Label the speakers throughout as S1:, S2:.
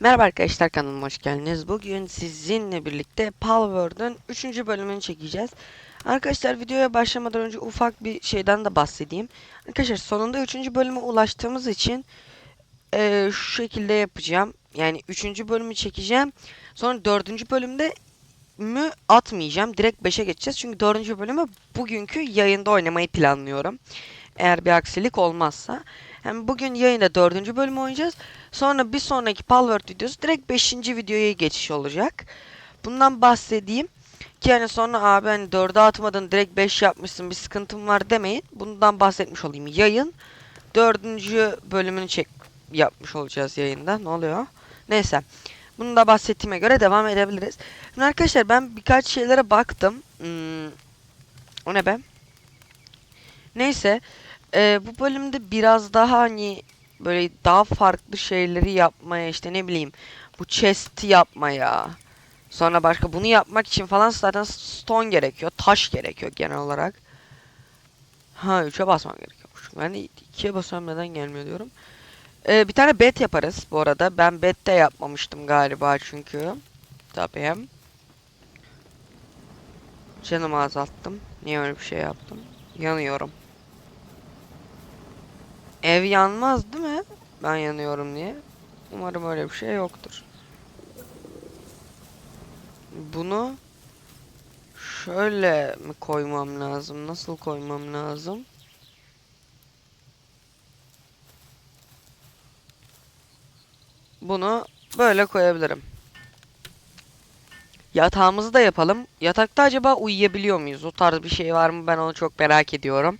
S1: Merhaba arkadaşlar kanalıma hoş geldiniz. Bugün sizinle birlikte Palworld'un 3. bölümünü çekeceğiz. Arkadaşlar videoya başlamadan önce ufak bir şeyden de bahsedeyim. Arkadaşlar sonunda 3. bölüme ulaştığımız için eee, şu şekilde yapacağım. Yani 3. bölümü çekeceğim. Sonra 4. bölümde mü atmayacağım. Direkt 5'e geçeceğiz. Çünkü 4. bölümü bugünkü yayında oynamayı planlıyorum. Eğer bir aksilik olmazsa. Hem bugün yayında 4. bölümü oynayacağız. Sonra bir sonraki Palworld videosu direkt 5. videoya geçiş olacak. Bundan bahsedeyim. Ki hani sonra abi hani 4'e atmadın direkt 5 yapmışsın bir sıkıntım var demeyin. Bundan bahsetmiş olayım. Yayın 4. bölümünü çek yapmış olacağız yayında. Ne oluyor? Neyse. Bunu da bahsettiğime göre devam edebiliriz. Şimdi arkadaşlar ben birkaç şeylere baktım. Hmm, o ne be? Neyse. Ee, bu bölümde biraz daha hani böyle daha farklı şeyleri yapmaya işte ne bileyim bu chest'i yapmaya sonra başka bunu yapmak için falan zaten stone gerekiyor taş gerekiyor genel olarak. Ha 3'e basmam gerekiyormuş. Ben de 2'ye basıyorum neden gelmiyor diyorum. Ee, bir tane bet yaparız bu arada. Ben bet de yapmamıştım galiba çünkü. Tabii. Hem canımı azalttım. Niye öyle bir şey yaptım? Yanıyorum Ev yanmaz değil mi? Ben yanıyorum diye. Umarım öyle bir şey yoktur. Bunu şöyle mi koymam lazım? Nasıl koymam lazım? Bunu böyle koyabilirim. Yatağımızı da yapalım. Yatakta acaba uyuyabiliyor muyuz? O tarz bir şey var mı? Ben onu çok merak ediyorum.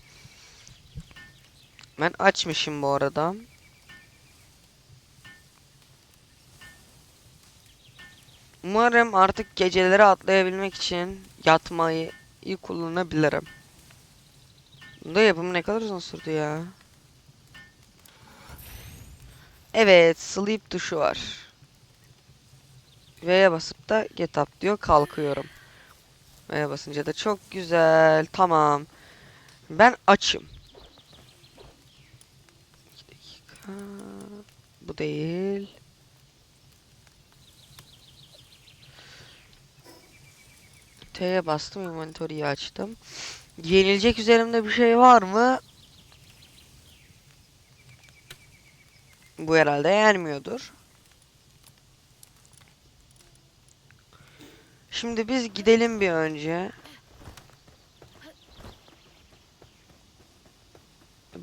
S1: Ben açmışım bu arada. Umarım artık geceleri atlayabilmek için yatmayı iyi kullanabilirim. Bunda yapımı ne kadar uzun sürdü ya. Evet, sleep tuşu var. V'ye basıp da get up diyor, kalkıyorum. V'ye basınca da çok güzel, tamam. Ben açım. Ha, bu değil. T'ye bastım inventory'yi açtım. Yenilecek üzerimde bir şey var mı? Bu herhalde yenmiyordur. Şimdi biz gidelim bir önce.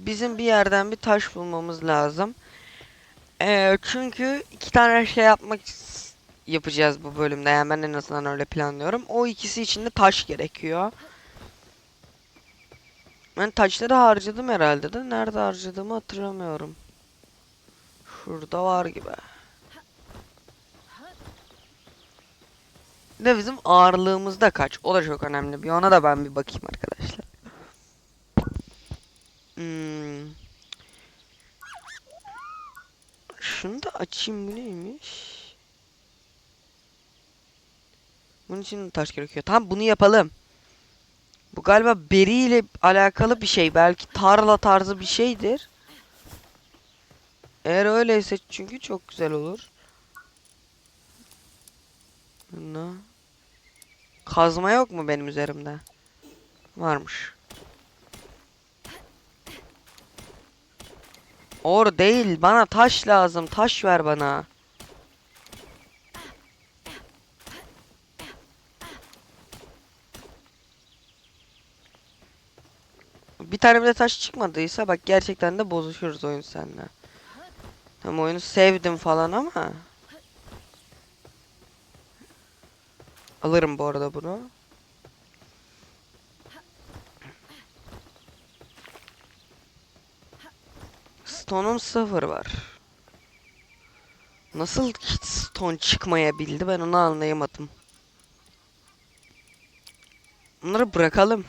S1: Bizim bir yerden bir taş bulmamız lazım. Ee, çünkü iki tane şey yapmak yapacağız bu bölümde. Yani ben en azından öyle planlıyorum. O ikisi için de taş gerekiyor. Ben taşları harcadım herhalde de. Nerede harcadığımı hatırlamıyorum. Şurada var gibi. De bizim ağırlığımız da kaç? O da çok önemli. Bir ona da ben bir bakayım arkadaşlar. Hmm. Şunu da açayım bu neymiş? Bunun için taş gerekiyor. Tamam bunu yapalım. Bu galiba beri ile alakalı bir şey. Belki tarla tarzı bir şeydir. Eğer öyleyse çünkü çok güzel olur. Ne? Kazma yok mu benim üzerimde? Varmış. Or değil. Bana taş lazım. Taş ver bana. Bir tane bile taş çıkmadıysa bak gerçekten de bozuşuruz oyun seninle. Tam oyunu sevdim falan ama. Alırım bu arada bunu. Stone'um sıfır var. Nasıl hiç stone çıkmayabildi ben onu anlayamadım. Bunları bırakalım.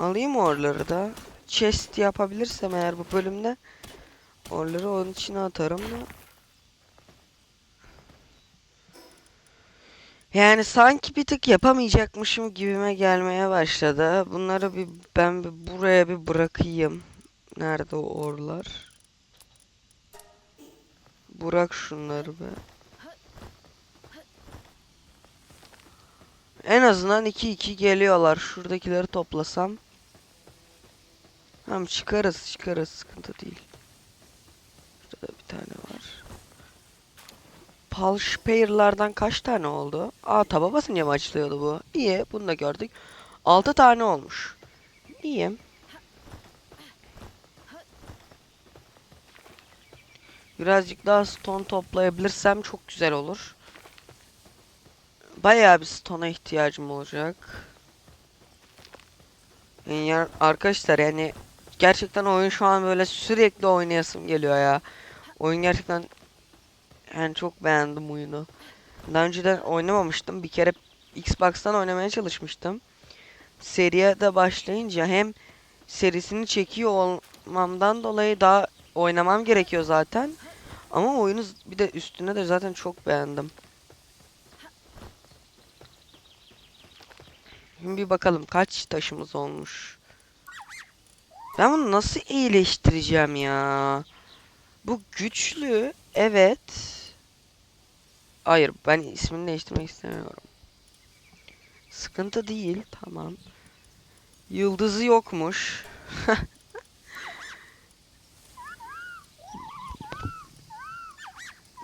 S1: Alayım oraları da. Chest yapabilirsem eğer bu bölümde oraları onun içine atarım da. Yani sanki bir tık yapamayacakmışım gibime gelmeye başladı. Bunları bir ben bir buraya bir bırakayım. Nerede o orlar? Bırak şunları be. En azından 2-2 geliyorlar. Şuradakileri toplasam. Tamam çıkarız çıkarız sıkıntı değil. Şurada bir tane var. Palspear'lardan kaç tane oldu? Aa taba basınca mı açılıyordu bu? İyi bunu da gördük. 6 tane olmuş. İyi. Birazcık daha stone toplayabilirsem çok güzel olur. Bayağı bir stone'a ihtiyacım olacak. Yani ya- arkadaşlar yani gerçekten oyun şu an böyle sürekli oynayasım geliyor ya. Oyun gerçekten yani çok beğendim oyunu. Daha önceden oynamamıştım. Bir kere Xbox'tan oynamaya çalışmıştım. Seriye de başlayınca hem serisini çekiyor olmamdan dolayı daha oynamam gerekiyor zaten. Ama oyunu bir de üstüne de zaten çok beğendim. Şimdi bir bakalım kaç taşımız olmuş. Ben bunu nasıl iyileştireceğim ya? Bu güçlü. Evet. Hayır ben ismini değiştirmek istemiyorum. Sıkıntı değil. Tamam. Yıldızı yokmuş.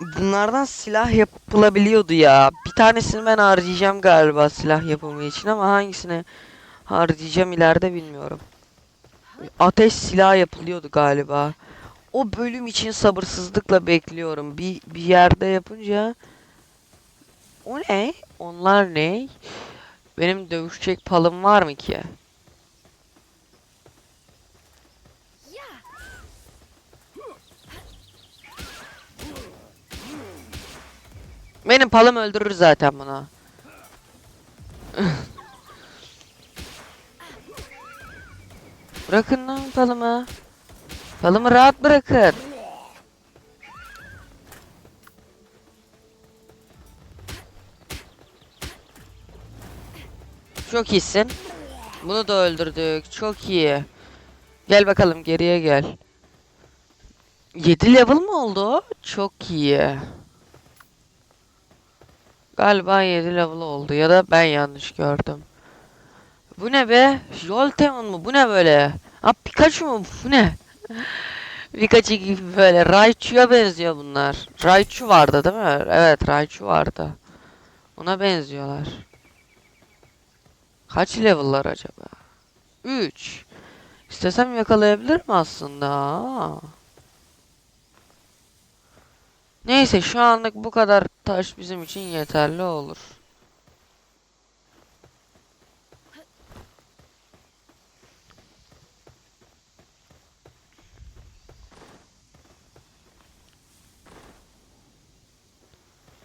S1: Bunlardan silah yapılabiliyordu ya. Bir tanesini ben harcayacağım galiba silah yapımı için ama hangisini harcayacağım ileride bilmiyorum. Ateş silah yapılıyordu galiba. O bölüm için sabırsızlıkla bekliyorum. Bir bir yerde yapınca o ne? Onlar ne? Benim dövüşecek palım var mı ki? Benim palım öldürür zaten bunu. Bırakın lan palımı. Palımı rahat bırakın. Çok iyisin. Bunu da öldürdük. Çok iyi. Gel bakalım geriye gel. 7 level mi oldu? Çok iyi. Galiba 7 level oldu ya da ben yanlış gördüm. Bu ne be? Jolteon mu? Bu ne böyle? Ha Pikachu mu? Bu ne? Pikachu gibi böyle. Raichu'ya benziyor bunlar. Raichu vardı değil mi? Evet Raichu vardı. Ona benziyorlar. Kaç level'lar acaba? 3. İstesem yakalayabilirim aslında. Aa. Neyse şu anlık bu kadar taş bizim için yeterli olur.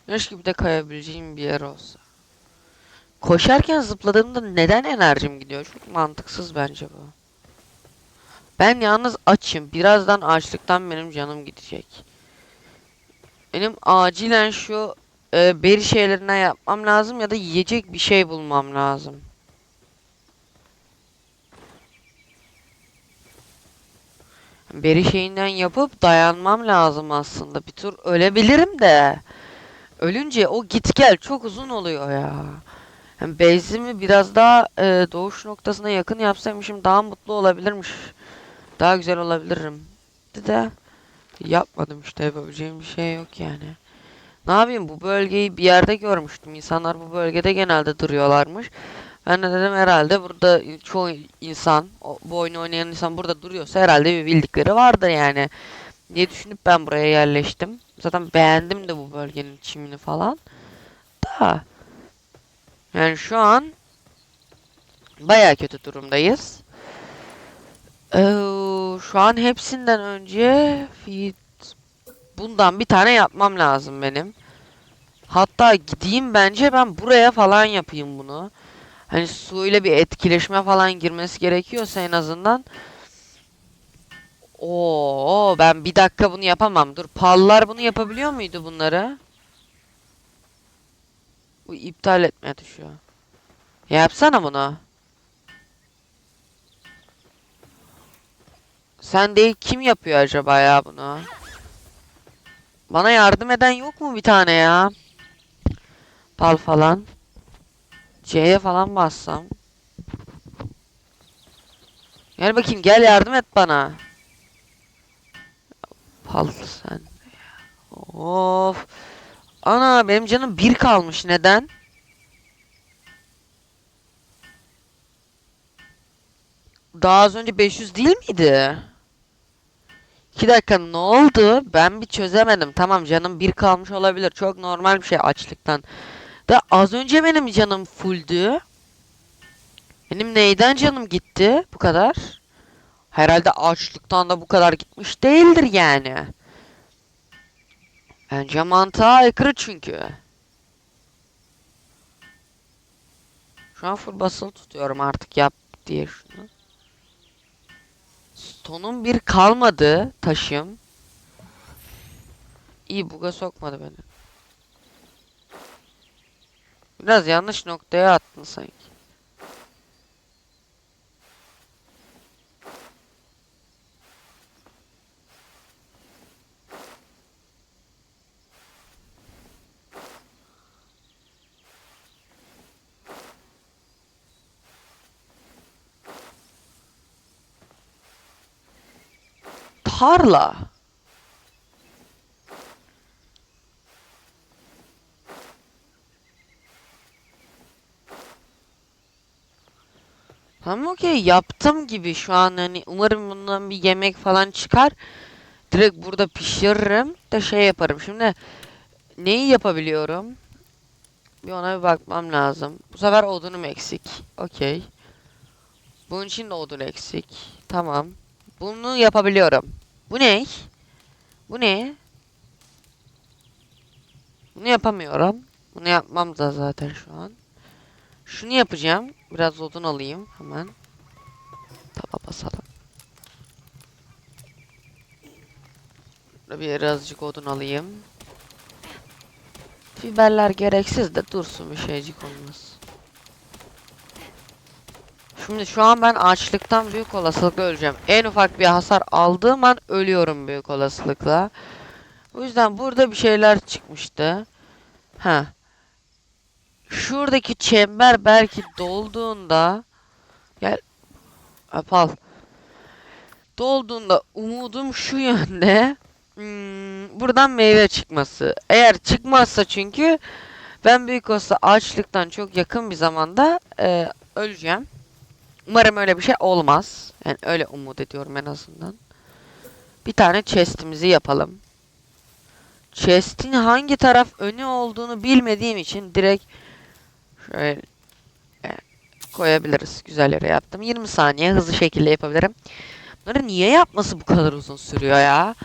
S1: Keşke bir de kayabileceğim bir yer olsa. Koşarken zıpladığımda neden enerjim gidiyor? Çok mantıksız bence bu. Ben yalnız açım. Birazdan açlıktan benim canım gidecek. Benim acilen şu e, beri şeylerinden yapmam lazım ya da yiyecek bir şey bulmam lazım. Beri şeyinden yapıp dayanmam lazım aslında. Bir tur ölebilirim de. Ölünce o git gel çok uzun oluyor ya. Yani base'imi biraz daha e, doğuş noktasına yakın yapsaymışım daha mutlu olabilirmiş. Daha güzel olabilirim. De de yapmadım işte yapabileceğim bir şey yok yani. Ne yapayım bu bölgeyi bir yerde görmüştüm. İnsanlar bu bölgede genelde duruyorlarmış. Ben de dedim herhalde burada çoğu insan, bu oyunu oynayan insan burada duruyorsa herhalde bir bildikleri vardır yani. diye düşünüp ben buraya yerleştim. Zaten beğendim de bu bölgenin çimini falan. Da yani şu an baya kötü durumdayız. Ee, şu an hepsinden önce bundan bir tane yapmam lazım benim. Hatta gideyim bence ben buraya falan yapayım bunu. Hani suyla bir etkileşime falan girmesi gerekiyorsa en azından. Oo ben bir dakika bunu yapamam. Dur pallar bunu yapabiliyor muydu bunları? Bu iptal düşüyor. Ya yapsana bunu. Sen değil kim yapıyor acaba ya bunu? Bana yardım eden yok mu bir tane ya? Pal falan. C'ye falan bassam. Gel bakayım gel yardım et bana. Pal sen. Of. Ana benim canım bir kalmış. Neden? Daha az önce 500 değil miydi? 2 dakika ne oldu? Ben bir çözemedim. Tamam canım bir kalmış olabilir. Çok normal bir şey açlıktan. Da az önce benim canım fulldü. Benim neyden canım gitti bu kadar? Herhalde açlıktan da bu kadar gitmiş değildir yani. Bence mantığa aykırı çünkü. Şu an full basılı tutuyorum artık yap diye şunu. Stone'un bir kalmadı taşım. İyi buga sokmadı beni. Biraz yanlış noktaya attın sanki. Tarla. Tamam okey yaptım gibi şu an hani umarım bundan bir yemek falan çıkar. Direkt burada pişiririm de şey yaparım. Şimdi neyi yapabiliyorum? Bir ona bir bakmam lazım. Bu sefer odunum eksik. Okey. Bunun için de odun eksik. Tamam. Bunu yapabiliyorum. Bu ne? Bu ne? Bunu yapamıyorum. Bunu yapmam da zaten şu an. Şunu yapacağım. Biraz odun alayım hemen. Taba basalım. Birazcık odun alayım. Biberler gereksiz de dursun bir şeycik olmaz. Şimdi şu an ben açlıktan büyük olasılıkla öleceğim. En ufak bir hasar aldığım an ölüyorum büyük olasılıkla. O yüzden burada bir şeyler çıkmıştı. Ha. Şuradaki çember belki dolduğunda gel apal. Dolduğunda umudum şu yönde. Hmm, buradan meyve çıkması. Eğer çıkmazsa çünkü ben büyük olsa açlıktan çok yakın bir zamanda e, öleceğim. Umarım öyle bir şey olmaz. Yani öyle umut ediyorum en azından. Bir tane chest'imizi yapalım. Chest'in hangi taraf önü olduğunu bilmediğim için direkt şöyle e, koyabiliriz. Güzel yere yaptım. 20 saniye hızlı şekilde yapabilirim. Bunları niye yapması bu kadar uzun sürüyor ya?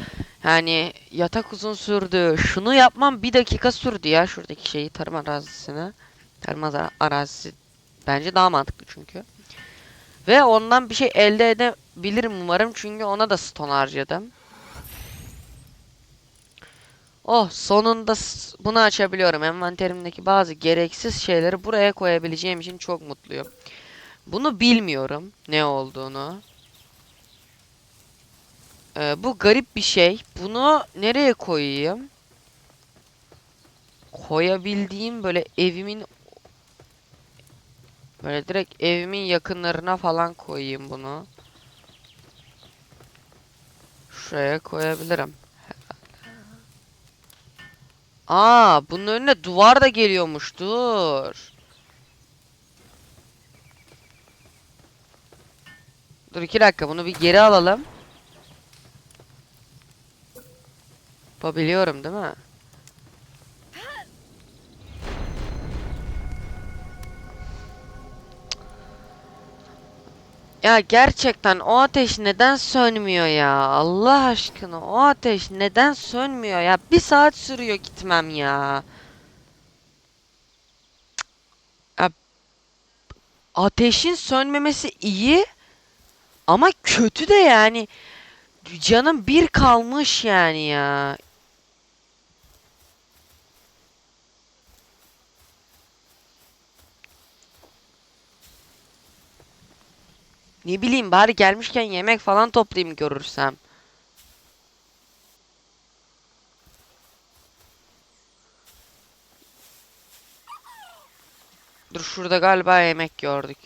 S1: Yani yatak uzun sürdü. Şunu yapmam bir dakika sürdü ya. Şuradaki şeyi tarım arazisine. Tarım ara- arazisi bence daha mantıklı çünkü. Ve ondan bir şey elde edebilirim umarım. Çünkü ona da stone harcadım. Oh sonunda bunu açabiliyorum. Envanterimdeki bazı gereksiz şeyleri buraya koyabileceğim için çok mutluyum. Bunu bilmiyorum ne olduğunu. Ee, bu garip bir şey. Bunu nereye koyayım? Koyabildiğim böyle evimin böyle direkt evimin yakınlarına falan koyayım bunu. Şuraya koyabilirim. Aa, bunun önüne duvar da geliyormuş. Dur. Dur iki dakika bunu bir geri alalım. Yapabiliyorum değil mi? Ya gerçekten o ateş neden sönmüyor ya? Allah aşkına o ateş neden sönmüyor ya? Bir saat sürüyor gitmem ya. Ya, ateşin sönmemesi iyi ama kötü de yani. Canım bir kalmış yani ya. Ne bileyim bari gelmişken yemek falan toplayayım görürsem. Dur şurada galiba yemek gördük.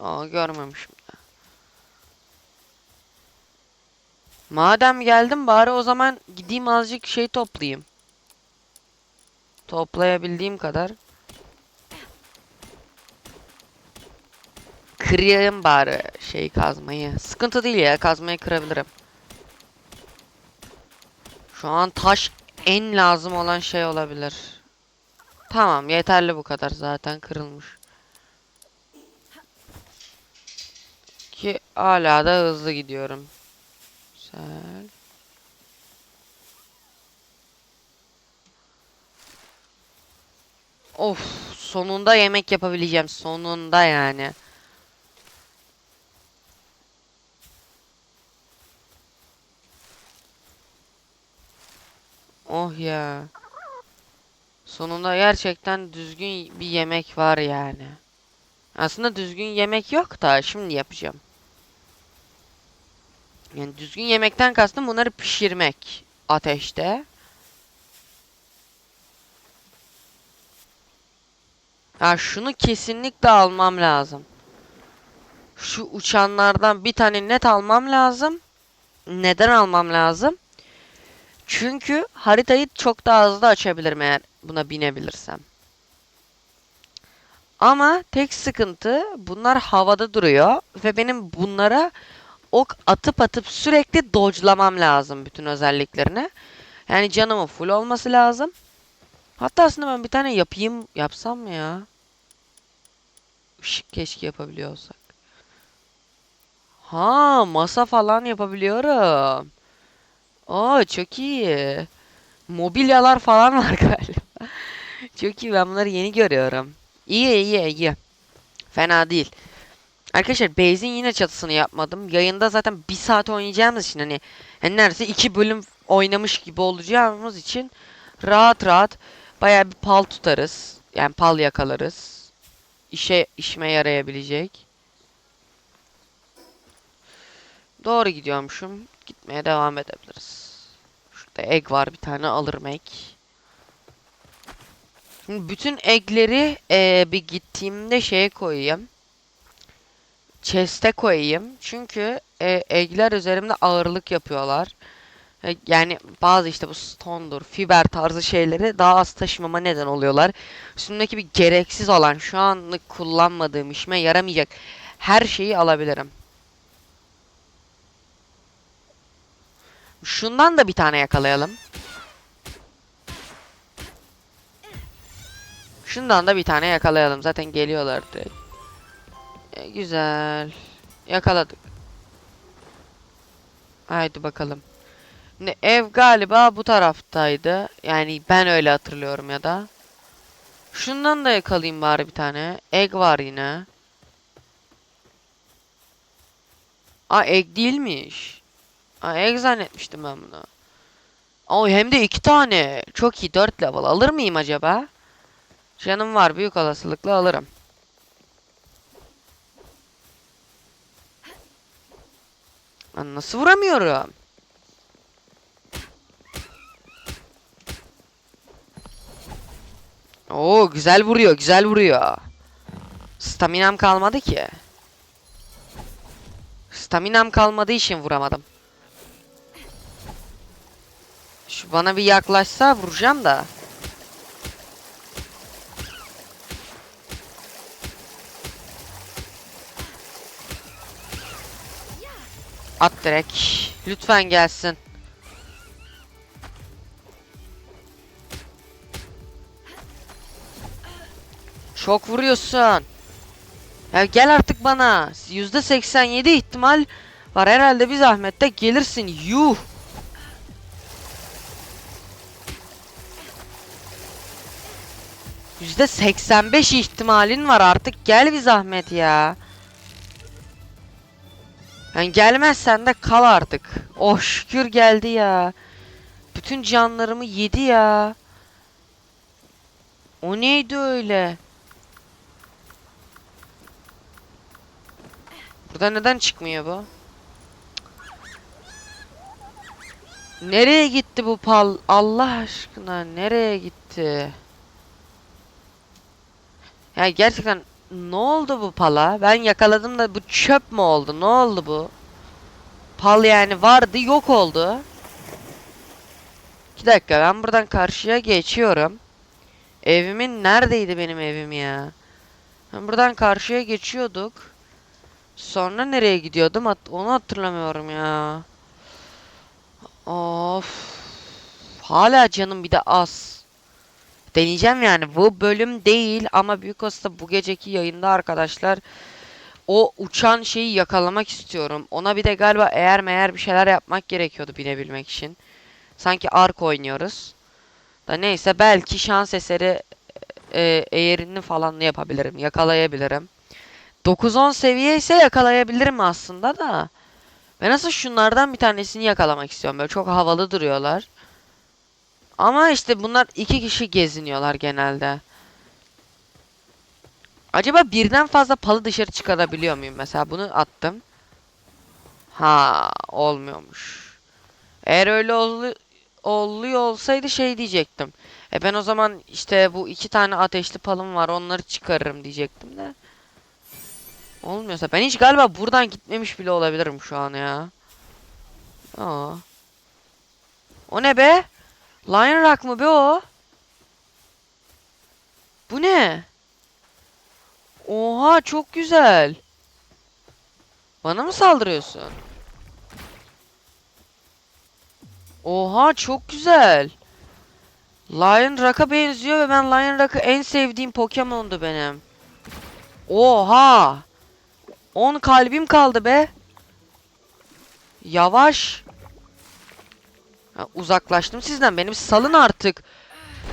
S1: Aa görmemişim. Madem geldim bari o zaman gideyim azıcık şey toplayayım. Toplayabildiğim kadar. Kırayım bari şey kazmayı. Sıkıntı değil ya kazmayı kırabilirim. Şu an taş en lazım olan şey olabilir. Tamam yeterli bu kadar zaten kırılmış. Ki hala da hızlı gidiyorum. Güzel. Of sonunda yemek yapabileceğim sonunda yani. Oh ya. Sonunda gerçekten düzgün bir yemek var yani. Aslında düzgün yemek yok da şimdi yapacağım. Yani düzgün yemekten kastım bunları pişirmek ateşte. Ya şunu kesinlikle almam lazım. Şu uçanlardan bir tane net almam lazım. Neden almam lazım? Çünkü haritayı çok daha hızlı açabilirim eğer buna binebilirsem. Ama tek sıkıntı bunlar havada duruyor ve benim bunlara ok atıp atıp sürekli dodge'lamam lazım bütün özelliklerini. Yani canımın full olması lazım. Hatta aslında ben bir tane yapayım yapsam mı ya? Işık keşke yapabiliyor olsak. Ha masa falan yapabiliyorum. Aa çok iyi. Mobilyalar falan var galiba. Çok iyi ben bunları yeni görüyorum. İyi iyi iyi. Fena değil. Arkadaşlar base'in yine çatısını yapmadım. Yayında zaten bir saat oynayacağımız için hani, hani neredeyse iki bölüm oynamış gibi olacağımız için rahat rahat bayağı bir pal tutarız. Yani pal yakalarız. İşe işime yarayabilecek. Doğru gidiyormuşum. Gitmeye devam edebiliriz. Şurada egg var bir tane alırım egg. Şimdi bütün eggleri eee, bir gittiğimde şeye koyayım. Chest'e koyayım. Çünkü e, eggler üzerimde ağırlık yapıyorlar. E, yani bazı işte bu stone'dur, fiber tarzı şeyleri daha az taşımama neden oluyorlar. Üstümdeki bir gereksiz olan şu anlık kullanmadığım işime yaramayacak her şeyi alabilirim. Şundan da bir tane yakalayalım. Şundan da bir tane yakalayalım. Zaten geliyorlar direkt. E, güzel. Yakaladık. Haydi bakalım. Ne ev galiba bu taraftaydı. Yani ben öyle hatırlıyorum ya da. Şundan da yakalayayım bari bir tane. Egg var yine. Aa egg değilmiş. Egg zannetmiştim ben bunu. Aa hem de iki tane. Çok iyi dört level. Alır mıyım acaba? Canım var büyük olasılıkla alırım. Lan nasıl vuramıyorum? Oo güzel vuruyor, güzel vuruyor. Staminam kalmadı ki. Staminam kalmadığı için vuramadım. Bana bir yaklaşsa vuracağım da. At direkt. Lütfen gelsin. Çok vuruyorsun. Ya gel artık bana. %87 ihtimal var herhalde bir zahmette gelirsin. Yuh. %85 ihtimalin var artık gel bir zahmet ya. Yani gelmezsen de kal artık. Oh şükür geldi ya. Bütün canlarımı yedi ya. O neydi öyle? Burada neden çıkmıyor bu? Nereye gitti bu pal? Allah aşkına nereye gitti? Ya gerçekten ne oldu bu pala? Ben yakaladım da bu çöp mü oldu? Ne oldu bu? Pal yani vardı yok oldu. İki dakika ben buradan karşıya geçiyorum. Evimin neredeydi benim evim ya? Ben buradan karşıya geçiyorduk. Sonra nereye gidiyordum? Onu hatırlamıyorum ya. Of. Hala canım bir de az. Deneyeceğim yani. Bu bölüm değil ama büyük olsa bu geceki yayında arkadaşlar o uçan şeyi yakalamak istiyorum. Ona bir de galiba eğer meğer bir şeyler yapmak gerekiyordu binebilmek için. Sanki ark oynuyoruz. Da neyse belki şans eseri e, eğerini falan yapabilirim. Yakalayabilirim. 9-10 seviye ise yakalayabilirim aslında da. Ben nasıl şunlardan bir tanesini yakalamak istiyorum. Böyle çok havalı duruyorlar. Ama işte bunlar iki kişi geziniyorlar genelde. Acaba birden fazla palı dışarı çıkarabiliyor muyum? Mesela bunu attım. Ha, olmuyormuş. Eğer öyle olu- oluyor olsaydı şey diyecektim. E ben o zaman işte bu iki tane ateşli palım var onları çıkarırım diyecektim de. Olmuyorsa ben hiç galiba buradan gitmemiş bile olabilirim şu an ya. Aa. O ne be? Lion Rock mı be o? Bu ne? Oha çok güzel. Bana mı saldırıyorsun? Oha çok güzel. Lion Rock'a benziyor ve ben Lion Rock'ı en sevdiğim Pokemon'du benim. Oha! 10 kalbim kaldı be. Yavaş. Uzaklaştım sizden. Benim salın artık.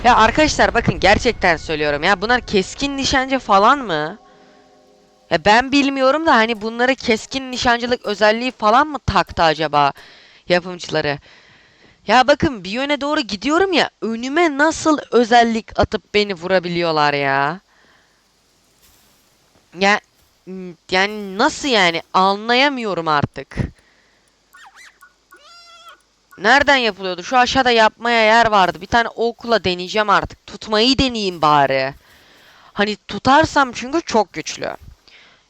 S1: Ya arkadaşlar bakın gerçekten söylüyorum ya bunlar keskin nişancı falan mı? Ya ben bilmiyorum da hani bunları keskin nişancılık özelliği falan mı taktı acaba yapımcıları? Ya bakın bir yöne doğru gidiyorum ya önüme nasıl özellik atıp beni vurabiliyorlar ya? Ya yani nasıl yani anlayamıyorum artık. Nereden yapılıyordu? Şu aşağıda yapmaya yer vardı. Bir tane okla deneyeceğim artık. Tutmayı deneyeyim bari. Hani tutarsam çünkü çok güçlü.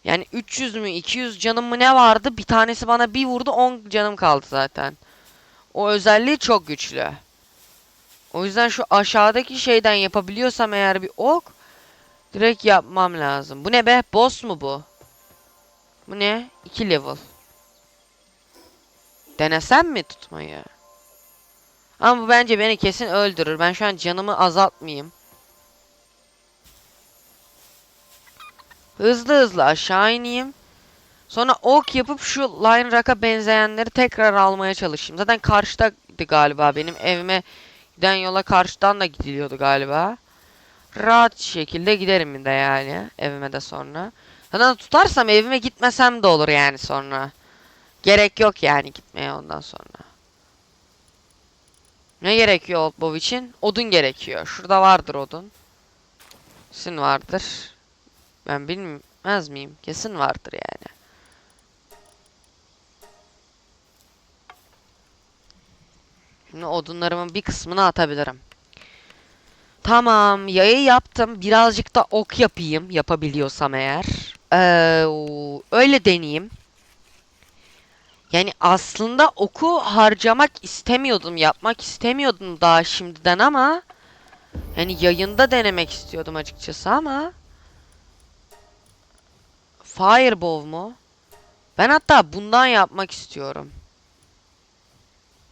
S1: Yani 300 mü 200 canım mı ne vardı? Bir tanesi bana bir vurdu 10 canım kaldı zaten. O özelliği çok güçlü. O yüzden şu aşağıdaki şeyden yapabiliyorsam eğer bir ok direkt yapmam lazım. Bu ne be? Boss mu bu? Bu ne? 2 level. Denesem mi tutmayı? Ama bu bence beni kesin öldürür. Ben şu an canımı azaltmayayım. Hızlı hızlı aşağı ineyim. Sonra ok yapıp şu Lion Rock'a benzeyenleri tekrar almaya çalışayım. Zaten karşıdaydı galiba. Benim evime giden yola karşıdan da gidiliyordu galiba. Rahat şekilde giderim de yani. Evime de sonra. Zaten tutarsam evime gitmesem de olur yani sonra. Gerek yok yani gitmeye ondan sonra. Ne gerekiyor Old Bow için? Odun gerekiyor. Şurada vardır odun. Kesin vardır. Ben bilmez miyim? Kesin vardır yani. Şimdi odunlarımın bir kısmını atabilirim. Tamam, yayı yaptım. Birazcık da ok yapayım, yapabiliyorsam eğer. Ee, öyle deneyeyim. Yani aslında oku harcamak istemiyordum, yapmak istemiyordum daha şimdiden ama yani yayında denemek istiyordum açıkçası ama Fireball mu? Ben hatta bundan yapmak istiyorum.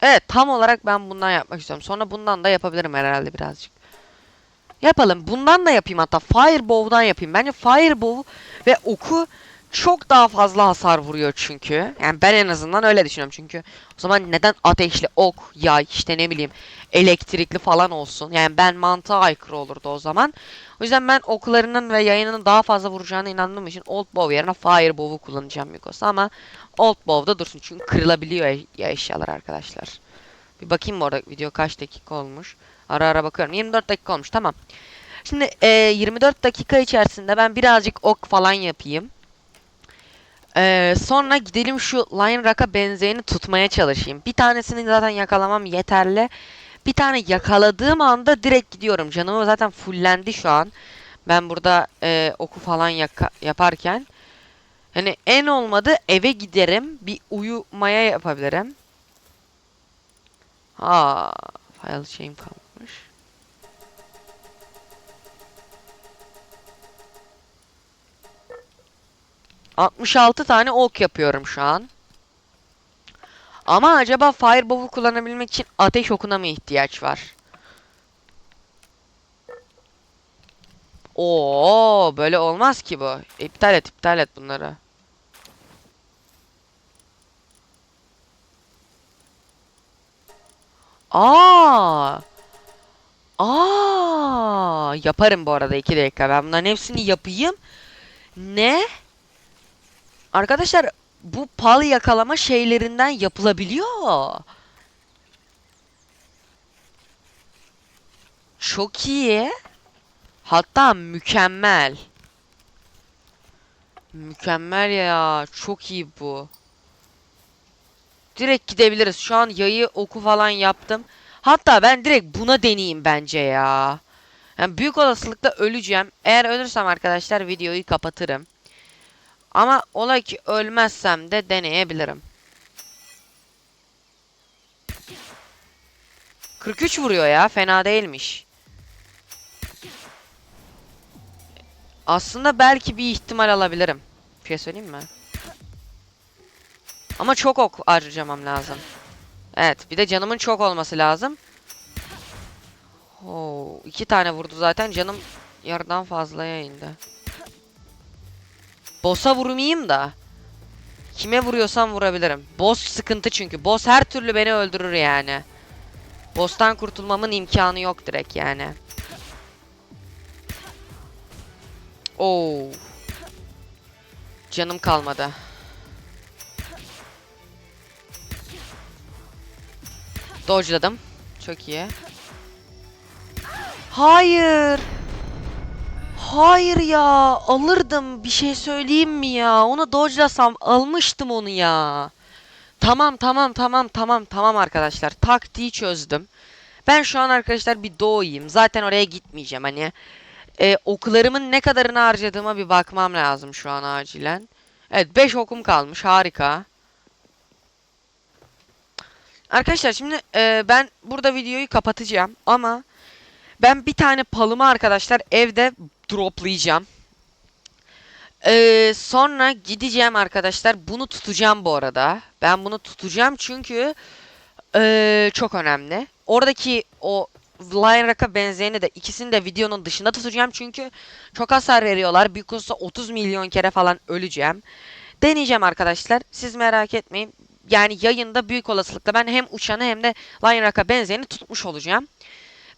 S1: Evet, tam olarak ben bundan yapmak istiyorum. Sonra bundan da yapabilirim herhalde birazcık. Yapalım. Bundan da yapayım hatta. Firebow'dan yapayım. Bence Fireball ve oku çok daha fazla hasar vuruyor çünkü. Yani ben en azından öyle düşünüyorum çünkü. O zaman neden ateşli ok, yay, işte ne bileyim elektrikli falan olsun. Yani ben mantığa aykırı olurdu o zaman. O yüzden ben oklarının ve yayının daha fazla vuracağına inandığım için Old Bow yerine Firebow'u kullanacağım Yukos. Ama Old Bow'da dursun çünkü kırılabiliyor e- ya eşyalar arkadaşlar. Bir bakayım bu arada video kaç dakika olmuş. Ara ara bakıyorum. 24 dakika olmuş tamam. Şimdi e, 24 dakika içerisinde ben birazcık ok falan yapayım. Ee, sonra gidelim şu Lion Rock'a benzeyeni tutmaya çalışayım. Bir tanesini zaten yakalamam yeterli. Bir tane yakaladığım anda direkt gidiyorum. Canımı zaten fullendi şu an. Ben burada e, oku falan yaka- yaparken. Hani en olmadı eve giderim. Bir uyumaya yapabilirim. Ha, file şeyim kalmış. ...66 tane ok yapıyorum şu an. Ama acaba Fireball'u kullanabilmek için ateş okuna mı ihtiyaç var? Oo, böyle olmaz ki bu. İptal et, iptal et bunları. Aa! Aa! Yaparım bu arada 2 dakika. Ben bunların hepsini yapayım. Ne? Arkadaşlar bu pal yakalama şeylerinden yapılabiliyor. Çok iyi. Hatta mükemmel. Mükemmel ya. Çok iyi bu. Direkt gidebiliriz. Şu an yayı oku falan yaptım. Hatta ben direkt buna deneyeyim bence ya. Yani büyük olasılıkla öleceğim. Eğer ölürsem arkadaşlar videoyu kapatırım. Ama ola ki ölmezsem de deneyebilirim. 43 vuruyor ya. Fena değilmiş. Aslında belki bir ihtimal alabilirim. Bir şey söyleyeyim mi? Ama çok ok harcamam lazım. Evet, bir de canımın çok olması lazım. Oo, iki tane vurdu zaten. Canım yarıdan fazlaya indi. Boss'a vurmayayım da. Kime vuruyorsam vurabilirim. Boss sıkıntı çünkü. Boss her türlü beni öldürür yani. Boss'tan kurtulmamın imkanı yok direkt yani. Oo. Canım kalmadı. Dodge'ladım. Çok iyi. Hayır. Hayır ya. Alırdım. Bir şey söyleyeyim mi ya? Onu dodge'lasam almıştım onu ya. Tamam tamam tamam tamam tamam arkadaşlar. Taktiği çözdüm. Ben şu an arkadaşlar bir doğayım. Zaten oraya gitmeyeceğim. Hani e, oklarımın ne kadarını harcadığıma bir bakmam lazım şu an acilen. Evet 5 okum kalmış. Harika. Arkadaşlar şimdi e, ben burada videoyu kapatacağım ama ben bir tane palımı arkadaşlar evde droplayacağım. Ee, sonra gideceğim arkadaşlar. Bunu tutacağım bu arada. Ben bunu tutacağım çünkü ee, çok önemli. Oradaki o Lion Rock'a benzeyeni de ikisini de videonun dışında tutacağım çünkü çok hasar veriyorlar. Büyük olsa 30 milyon kere falan öleceğim. Deneyeceğim arkadaşlar. Siz merak etmeyin. Yani yayında büyük olasılıkla ben hem uçanı hem de Lion Rock'a benzeyeni tutmuş olacağım.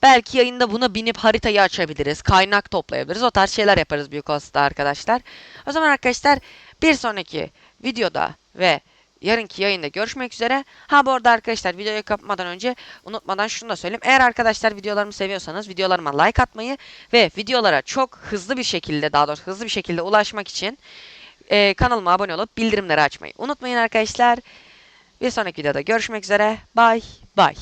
S1: Belki yayında buna binip haritayı açabiliriz. Kaynak toplayabiliriz. O tarz şeyler yaparız büyük olasılıkla arkadaşlar. O zaman arkadaşlar bir sonraki videoda ve yarınki yayında görüşmek üzere. Ha bu arada arkadaşlar videoyu kapatmadan önce unutmadan şunu da söyleyeyim. Eğer arkadaşlar videolarımı seviyorsanız videolarıma like atmayı ve videolara çok hızlı bir şekilde daha doğrusu hızlı bir şekilde ulaşmak için e, kanalıma abone olup bildirimleri açmayı unutmayın arkadaşlar. Bir sonraki videoda görüşmek üzere. Bye bye.